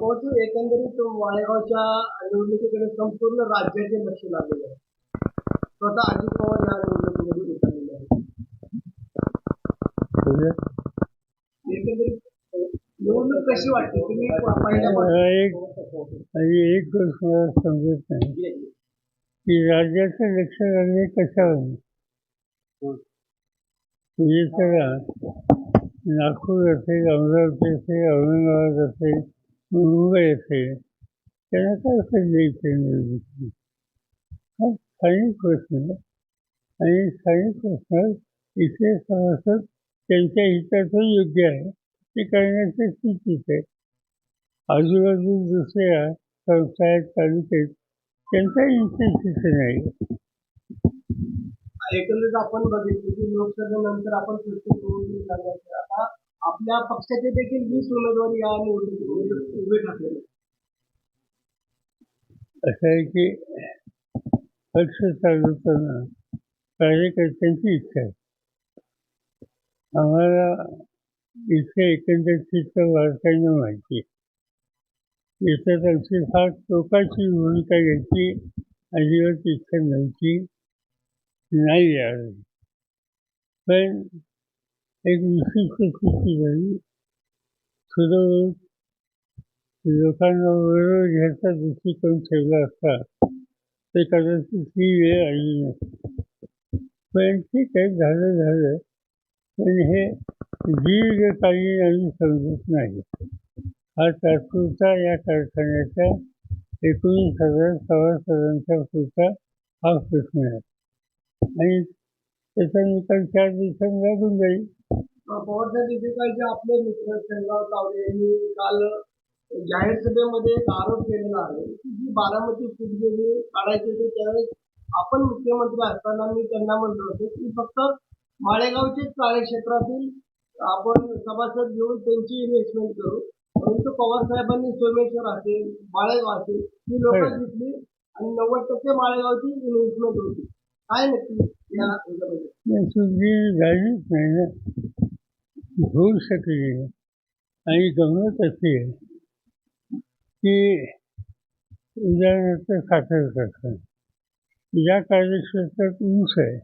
परंतु एकंदरीत माळेगावच्या निवडणुकीकडे संपूर्ण राज्याचे लक्ष लागलेले आहे. स्वतः अजित पवार या निवडणुकीमध्ये उतरलेले आहेत. एकंदरीत निवडणूक कशी वाटते तुम्ही एक गोष्ट समजत नाही. की राज्याचं लक्ष लागले कशावर म्हणजे सगळा नागपूर असेल अमरावती असेल औरंगाबाद असेल मुंबई त्यांना काय संधी इथे हा स्थानिक प्रश्न आणि स्थानिक प्रश्न इथे सभासद त्यांच्या हिताचं योग्य आहे ते करण्याची आहे. आजूबाजू दुसऱ्या संस्था आहेत तालुक्यात त्यांचा इंटरेस्ट नाही एकंदरीत आपण बघितलं की लोकसभेनंतर आपण आता आपल्या पक्षाचे देखील वीस उमेदवार या निवडणुकीत उभे ठाकलेले असं आहे की पक्ष चालू करणं कार्यकर्त्यांची इच्छा आहे. आम्हाला इथे एकंदर चित्र वारकाईनं माहिती आहे. याच्यात आमची फार टोकाची भूमिका घ्यायची अजिबात इच्छा नव्हती. नाही यावेळी. पण एक विशिष्ट स्थिती झाली. थोडं लोकांना बरोबर घ्यायचा दृष्टिकोन ठेवला असता ते कदाचित ही वेळ आली नसते. पण ठीक आहे झालं झालं. पण हे दीर्घकालीन आम्ही समजत नाही. हा तात्पुरता या कारखान्याच्या एकोणीस हजार सभासदांच्या पुरता हा प्रश्न आहे. आणि त्याचा निकाल चार दिवसांनी लागून जाईल. पवार साहेब इथे काही जे आपले मित्र शेंगाव तावडे यांनी काल जाहीर सभेमध्ये एक आरोप केलेला आहे की जी बारामती फुटलेली काढायची होती त्यावेळेस आपण मुख्यमंत्री असताना मी त्यांना म्हणलो होतो की फक्त माळेगावचेच कार्यक्षेत्रातील आपण सभासद घेऊन त्यांची इन्व्हेस्टमेंट करू. परंतु पवार साहेबांनी सोमेश्वर असेल माळेगाव असेल ही लोक हो. घेतली आणि नव्वद टक्के माळेगावची इन्व्हेस्टमेंट होती. काय नक्की या झालीच नाही होऊ शकली. आणि गंमत अशी आहे की उदाहरणार्थ साखर करतात ज्या कार्यक्षेत्रात ऊस आहे.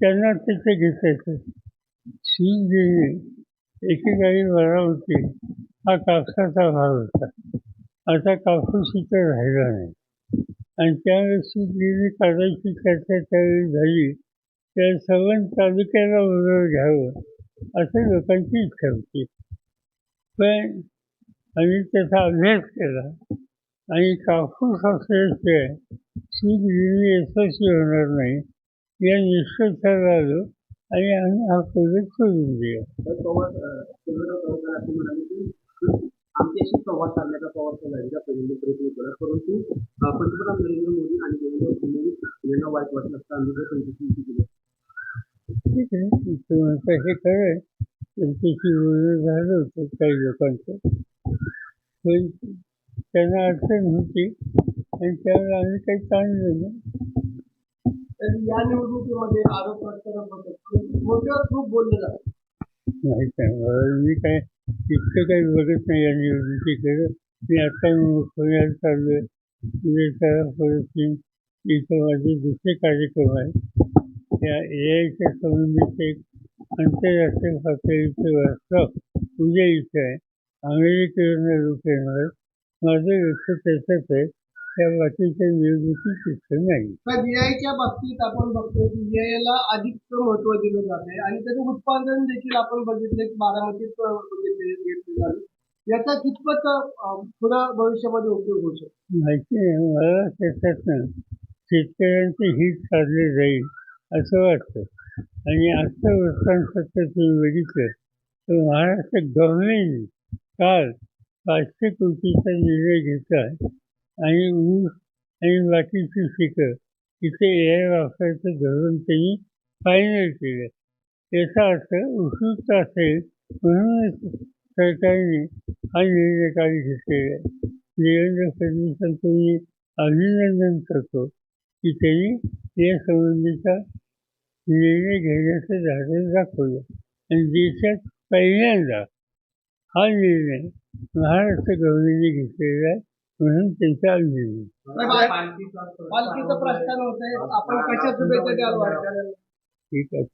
त्यांना तिथे घेतायचं शीत जे एकेकाळी होती हा कापसाचा भाग होता. आता कापूस इथं राहिला नाही. आणि त्यावेळेस शीत गेली काढायची चर्चा त्यावेळी झाली त्या सर्व तालुक्याला बरोबर घ्यावं. असं लोकांची इच्छा होती. पण आम्ही त्याचा अभ्यास केला आणि कापूस असल्याशिवाय सूत गिरणी यशस्वी होणार नाही या निष्कर्षाला आलो आणि आम्ही हा प्रोजेक्ट सोडून दिला. आमच्याशी संवाद साधण्याचा पवार साहेबांचा पहिल्यांदा प्रयत्न केला परंतु पंतप्रधान नरेंद्र मोदी आणि देवेंद्र फडणवीस यांना वाईट वाटलं असता आम्ही जर त्यांच्याशी ठीक आहे तुम्हाला हे कळेल त्यांच्याशी बोलणं झालं होतं काही लोकांचं पण त्यांना अडचण होती आणि त्यावर आम्ही काही ताण दिलं तर या निवडणुकीमध्ये आरोप प्रत्यारोप मोठ्यावर खूप बोललं जातात माहीत नाही मला मी काय इतकं काही बघत नाही या निवडणुकीकडे मी आता पुण्यात चाललो आहे पुढे त्याला परत इथं माझे दुसरे कार्यक्रम आहेत त्या ए आयच्या संबंधीचे एक आंतरराष्ट्रीय पातळीचे वर्कशॉप उद्या इथे आहे. अमेरिकेवरनं लोक येणार माझं लक्ष त्याच्यात आहे. त्या बाकीच्या निवडणुकीत तिथं नाही. तर VI च्या बाबतीत आपण बघतोय की VI ला अधिक महत्त्व दिलं जाते आणि त्याचं उत्पादन देखील आपण बघितलं की बारामतीत घेतलं याचा कितपत पुढं भविष्यामध्ये उपयोग होऊ शकतो? माहिती नाही. मला त्याच्यातनं शेतकऱ्यांचे हित साधले जाईल. असं वाटतं. आणि आजचं वृत्तांपत्र तुम्ही बघितलं तर महाराष्ट्र गव्हर्नमेंट काल पाचशे कोटीचा निर्णय घेतला आणि ऊस आणि बाकीची पिकं तिथे ए आय वापरायचं धोरण त्यांनी फायनल केलं याचा अर्थ उत्सुकता असेल म्हणूनच सरकारने हा निर्णय काल घेतलेला आहे. देवेंद्र फडणवीसांचं मी अभिनंदन करतो की त्यांनी या संबंधीचा निर्णय घेण्याचं धाडस दाखवलं. आणि देशात पहिल्यांदा हा निर्णय महाराष्ट्र गवळीने घेतलेलं आहे म्हणून त्यांच्या आलेली पालखीचं प्रस्थान होत आहे आपण कशा शुभेच्छा द्याल वारकऱ्यांना ठीक आहे.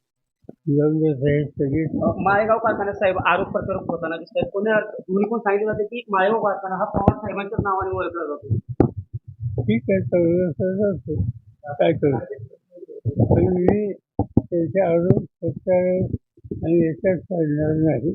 माळेगाव कारखान्यात साहेब आरोप प्रत्यारोप होताना दिसतात पुणे दोन्ही पण सांगितलं जाते की माळेगाव कारखाना हा पवार साहेबांच्याच नावाने ओळखला जातो. ठीक आहे. काय करू? त्याच्या मी आणि याच्यात चालणार नाही.